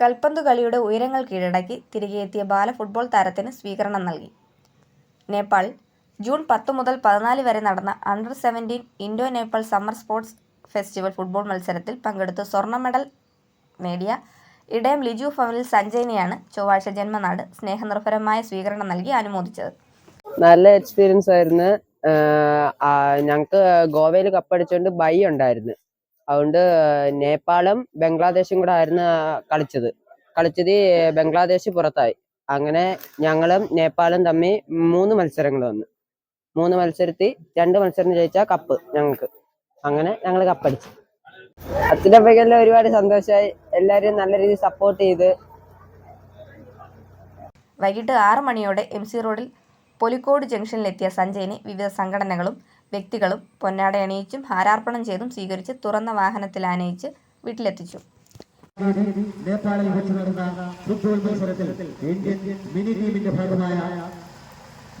കൽപ്പന്തു കളിയുടെ ഉയരങ്ങൾ കീഴടക്കി തിരികെയെത്തിയ ബാല ഫുട്ബോൾ താരത്തിന് സ്വീകരണം നൽകി. നേപ്പാൾ ജൂൺ പത്ത് മുതൽ പതിനാല് വരെ നടന്ന under seventeen Indo Nepal summer sports festival football മത്സരത്തിൽ പങ്കെടുത്ത് സ്വർണ മെഡൽ നേടിയ ഇടയം ലിജു ഫവനിൽ സഞ്ജയനെയാണ് ചൊവ്വാഴ്ച ജന്മനാട് സ്നേഹനിർഭരമായ സ്വീകരണം നൽകി അനുമോദിച്ചത്. നല്ല എക്സ്പീരിയൻസ് ആയിരുന്നു. ഞങ്ങൾക്ക് ഗോവയിൽ കപ്പടിച്ചുകൊണ്ട് ബൈ ഉണ്ടായിരുന്നു. അതുകൊണ്ട് നേപ്പാളും ബംഗ്ലാദേശും കൂടെ ആയിരുന്നു കളിച്ചത്. കളിച്ചത് ബംഗ്ലാദേശ് പുറത്തായി. അങ്ങനെ ഞങ്ങളും നേപ്പാളും തമ്മിൽ മൂന്ന് മത്സരങ്ങൾ വന്നു. മൂന്ന് മത്സരത്തിൽ രണ്ട് മത്സരം ജയിച്ചാൽ കപ്പ് ഞങ്ങൾക്ക്. അങ്ങനെ ഞങ്ങൾ കപ്പടിച്ചു. അച്ഛനപ്പയ്ക്കെല്ലാം ഒരുപാട് സന്തോഷമായി. എല്ലാവരും നല്ല രീതിയിൽ സപ്പോർട്ട് ചെയ്ത്. വൈകിട്ട് ആറ് മണിയോടെ എം സി റോഡിൽ പൊലിക്കോട് ജംഗ്ഷനിലെത്തിയ സഞ്ജയിനെ വിവിധ സംഘടനകളും വ്യക്തികളും പൊന്നാട അണിയിച്ചും ഹാരാർപ്പണം ചെയ്തും സ്വീകരിച്ച് തുറന്ന വാഹനത്തിൽ ആനയിച്ച് വീട്ടിലെത്തിച്ചു. നേപ്പാളിൽ വെച്ച് നടന്ന ഫുട്ബോൾ മത്സരത്തിൽ ഇന്ത്യൻ മിനി ടീമിന്റെ ഭാഗമായ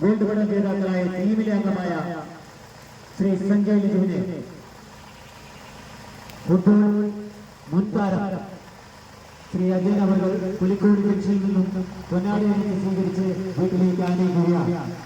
ഗോൾഡ് മെഡൽ ജേതാക്കളായ ടീമിലെ അംഗമായ ശ്രീ സഞ്ജയ് ലിജുവിനെ ഫുട്ബോൾ മുൻതാരം ശ്രീ അജയൻ അവർ പുലിക്കോട് ജംഗ്ഷനിൽ നിന്നും പൊന്നാടി സ്വീകരിച്ച് വീട്ടിലേക്ക് ആനയിക്കുകയാണ്.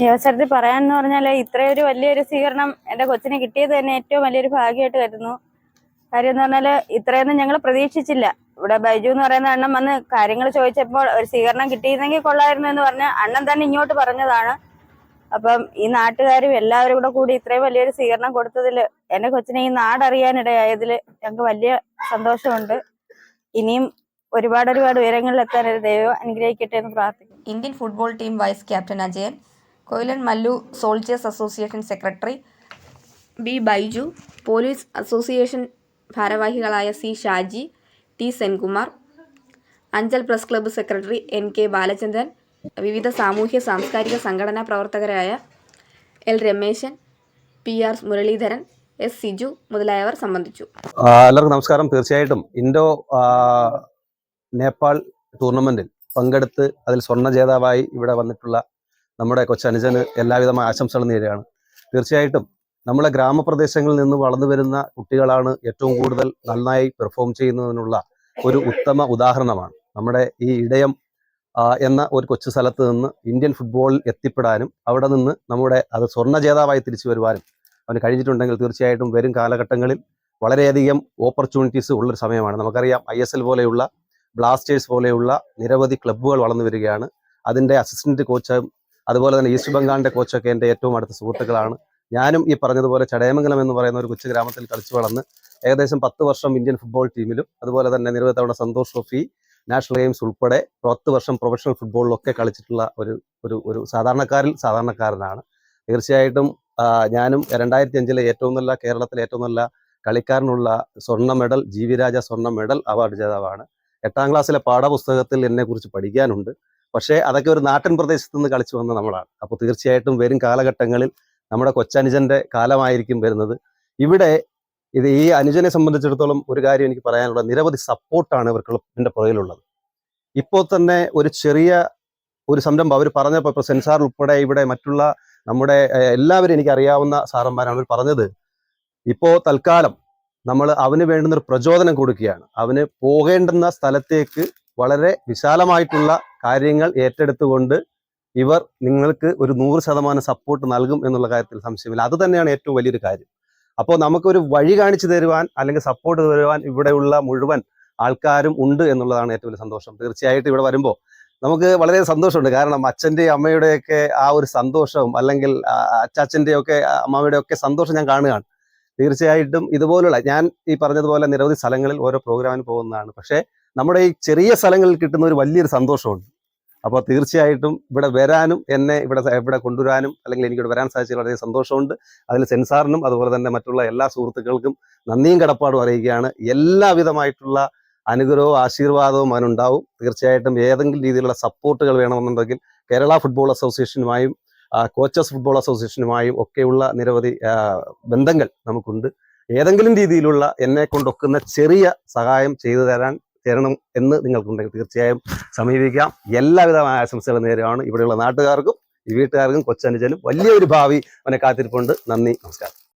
ഈ അവസരത്തിൽ പറയാന്ന് പറഞ്ഞാൽ ഇത്രയും ഒരു വലിയൊരു സ്വീകരണം എന്റെ കൊച്ചിന് കിട്ടിയത് തന്നെ ഏറ്റവും വലിയൊരു ഭാഗ്യമായിട്ട് കരുതുന്നു. കാര്യം എന്ന് പറഞ്ഞാൽ ഇത്രയൊന്നും ഞങ്ങൾ പ്രതീക്ഷിച്ചില്ല. ഇവിടെ ബൈജു എന്ന് പറയുന്ന അണ്ണൻ വന്ന് കാര്യങ്ങൾ ചോദിച്ചപ്പോൾ ഒരു സ്വീകരണം കിട്ടിയിരുന്നെങ്കിൽ കൊള്ളായിരുന്നു എന്ന് പറഞ്ഞ അണ്ണൻ തന്നെ ഇങ്ങോട്ട് പറഞ്ഞതാണ്. അപ്പം ഈ നാട്ടുകാരും എല്ലാവരും കൂടെ കൂടി ഇത്രയും വലിയൊരു സ്വീകരണം കൊടുത്തതിൽ എന്റെ കൊച്ചിനെ ഈ നാടറിയാനിടയായതിൽ ഞങ്ങൾക്ക് വലിയ സന്തോഷമുണ്ട്. ഇനിയും ഒരുപാട് ഒരുപാട് ഉയരങ്ങളിൽ എത്താൻ ഒരു ദൈവം അനുഗ്രഹിക്കട്ടെ എന്ന് പ്രാർത്ഥിക്കുന്നു. Indian football team vice captain Ajayan Koyilan Mallu soldiers association secretary B Baiju police association ഭാരവാഹികളായ C Shaji T Senkumar Anchal press club secretary N K Balachandran വിവിധ സാമൂഹ്യ സാംസ്കാരിക സംഘടനാ പ്രവർത്തകരായ L Remesan P R Muraleedharan S Siju മുതലായവർ സംബന്ധിച്ചു. എല്ലാവർക്കും നമസ്കാരം. തീർച്ചയായിട്ടും ഇൻഡോ നേപ്പാൾ ടൂർണമെന്റിൽ പങ്കെടുത്ത് അതിൽ സ്വർണ ജേതാവായി ഇവിടെ വന്നിട്ടുള്ള നമ്മുടെ കൊച്ചനുജന് എല്ലാവിധമായ ആശംസകളും നേരുകയാണ്. തീർച്ചയായിട്ടും നമ്മളെ ഗ്രാമപ്രദേശങ്ങളിൽ നിന്ന് വളർന്നു വരുന്ന കുട്ടികളാണ് ഏറ്റവും കൂടുതൽ നന്നായി പെർഫോം ചെയ്യുന്നതിനുള്ള ഒരു ഉത്തമ ഉദാഹരണമാണ്. നമ്മുടെ ഈ ഇടയം എന്ന ഒരു കൊച്ചു സ്ഥലത്ത് നിന്ന് ഇന്ത്യൻ ഫുട്ബോളിൽ എത്തിപ്പെടാനും അവിടെ നിന്ന് നമ്മുടെ അത് സ്വർണ ജേതാവായി തിരിച്ചു വരുവാനും അവന് കഴിഞ്ഞിട്ടുണ്ടെങ്കിൽ തീർച്ചയായിട്ടും വരും കാലഘട്ടങ്ങളിൽ വളരെയധികം ഓപ്പർച്യൂണിറ്റീസ് ഉള്ളൊരു സമയമാണ്. നമുക്കറിയാം ഐ എസ് എൽ പോലെയുള്ള ബ്ലാസ്റ്റേഴ്സ് പോലെയുള്ള നിരവധി ക്ലബ്ബുകൾ വളർന്നു വരികയാണ്. അതിന്റെ അസിസ്റ്റന്റ് കോച്ചും അതുപോലെ തന്നെ ഈസ്റ്റ് ബംഗാളിന്റെ കോച്ചൊക്കെ എന്റെ ഏറ്റവും അടുത്ത സുഹൃത്തുക്കളാണ്. ഞാനും ഈ പറഞ്ഞതുപോലെ ചടയമംഗലം എന്ന് പറയുന്ന ഒരു കൊച്ചു ഗ്രാമത്തിൽ കളിച്ചു വളർന്ന് ഏകദേശം പത്ത് വർഷം ഇന്ത്യൻ ഫുട്ബോൾ ടീമിലും അതുപോലെ തന്നെ നിരവധി തവണ സന്തോഷ് ട്രോഫി നാഷണൽ ഗെയിംസ് ഉൾപ്പെടെ പത്ത് വർഷം പ്രൊഫഷണൽ ഫുട്ബോളിലൊക്കെ കളിച്ചിട്ടുള്ള ഒരു ഒരു ഒരു സാധാരണക്കാരിൽ സാധാരണക്കാരനാണ്. തീർച്ചയായിട്ടും ഞാനും രണ്ടായിരത്തി അഞ്ചിലെ ഏറ്റവും നല്ല കേരളത്തിലെ ഏറ്റവും നല്ല കളിക്കാരനുള്ള സ്വർണ മെഡൽ ജി വി രാജ സ്വർണ മെഡൽ അവാർഡ് ജേതാവാണ്. എട്ടാം ക്ലാസ്സിലെ പാഠപുസ്തകത്തിൽ എന്നെ കുറിച്ച് പഠിക്കാനുണ്ട്. പക്ഷേ അതൊക്കെ ഒരു നാട്ടിൻ പ്രദേശത്ത് നിന്ന് കളിച്ചു വന്ന നമ്മളാണ്. അപ്പോൾ തീർച്ചയായിട്ടും വരും കാലഘട്ടങ്ങളിൽ നമ്മുടെ കൊച്ചനുജന്റെ കാലമായിരിക്കും വരുന്നത്. ഇവിടെ ഇത് ഈ അനുജനെ സംബന്ധിച്ചിടത്തോളം ഒരു കാര്യം എനിക്ക് പറയാനുള്ളത്. നിരവധി സപ്പോർട്ടാണ് ഇവർക്ക് എന്റെ പുറകിലുള്ളത്. ഇപ്പോൾ തന്നെ ഒരു ചെറിയ ഒരു സംരംഭം അവർ പറഞ്ഞപ്പോൾ ഇപ്പോൾ സെൻസാർ ഉൾപ്പെടെ ഇവിടെ മറ്റുള്ള നമ്മുടെ എല്ലാവരും എനിക്ക് അറിയാവുന്ന സാറന്മാരാണ് അവർ പറഞ്ഞത്. ഇപ്പോൾ തൽക്കാലം നമ്മൾ അവന് വേണ്ടുന്ന ഒരു പ്രചോദനം കൊടുക്കുകയാണ്. അവന് പോകേണ്ടുന്ന സ്ഥലത്തേക്ക് വളരെ വിശാലമായിട്ടുള്ള കാര്യങ്ങൾ ഏറ്റെടുത്തുകൊണ്ട് ഇവർ നിങ്ങൾക്ക് ഒരു നൂറ് ശതമാനം സപ്പോർട്ട് നൽകും എന്നുള്ള കാര്യത്തിൽ സംശയമില്ല. അത് തന്നെയാണ് ഏറ്റവും വലിയൊരു കാര്യം. അപ്പോൾ നമുക്കൊരു വഴി കാണിച്ചു തരുവാൻ അല്ലെങ്കിൽ സപ്പോർട്ട് തരുവാൻ ഇവിടെയുള്ള മുഴുവൻ ആൾക്കാരും ഉണ്ട് എന്നുള്ളതാണ് ഏറ്റവും വലിയ സന്തോഷം. തീർച്ചയായിട്ടും ഇവിടെ വരുമ്പോൾ നമുക്ക് വളരെ സന്തോഷമുണ്ട്. കാരണം അച്ഛന്റെയും അമ്മയുടെയൊക്കെ ആ ഒരു സന്തോഷവും അല്ലെങ്കിൽ അച്ചാച്ചന്റെയൊക്കെ അമ്മയുടെയൊക്കെ സന്തോഷം ഞാൻ കാണുകയാണ്. തീർച്ചയായിട്ടും ഇതുപോലുള്ള ഞാൻ ഈ പറഞ്ഞതുപോലെ നിരവധി സ്ഥലങ്ങളിൽ ഓരോ പ്രോഗ്രാമിന് പോകുന്നതാണ്. പക്ഷേ നമ്മുടെ ഈ ചെറിയ സ്ഥലങ്ങളിൽ കിട്ടുന്ന ഒരു വലിയൊരു സന്തോഷമുണ്ട്. അപ്പോൾ തീർച്ചയായിട്ടും ഇവിടെ വരാനും എന്നെ ഇവിടെ ഇവിടെ കൊണ്ടുവരാനും അല്ലെങ്കിൽ എനിക്കിവിടെ വരാൻ സാധിച്ചതിൽ വളരെ സന്തോഷമുണ്ട്. അതിൽ സെൻസാറിനും അതുപോലെ തന്നെ മറ്റുള്ള എല്ലാ സുഹൃത്തുക്കൾക്കും നന്ദിയും കടപ്പാടും അറിയിക്കുകയാണ്. എല്ലാവിധമായിട്ടുള്ള അനുഗ്രഹവും ആശീർവാദവും അവനുണ്ടാവും. തീർച്ചയായിട്ടും ഏതെങ്കിലും രീതിയിലുള്ള സപ്പോർട്ടുകൾ വേണമെന്നുണ്ടെങ്കിൽ കേരള ഫുട്ബോൾ അസോസിയേഷനുമായും കോച്ചസ് ഫുട്ബോൾ അസോസിയേഷനുമായും ഒക്കെയുള്ള നിരവധി ബന്ധങ്ങൾ നമുക്കുണ്ട്. ഏതെങ്കിലും രീതിയിലുള്ള എന്നെ കൊണ്ടൊക്കുന്ന ചെറിയ സഹായം ചെയ്തു തരാൻ തരണം എന്ന് നിങ്ങൾക്കുണ്ടെങ്കിൽ തീർച്ചയായും സമീപിക്കാം. എല്ലാവിധമായ ആശംസകളും നേരെയാണ് ഇവിടെയുള്ള നാട്ടുകാർക്കും ഈ വീട്ടുകാർക്കും കൊച്ചനുജനും വലിയൊരു ഭാവി അവനെ കാത്തിരിപ്പുണ്ട്. നന്ദി നമസ്കാരം.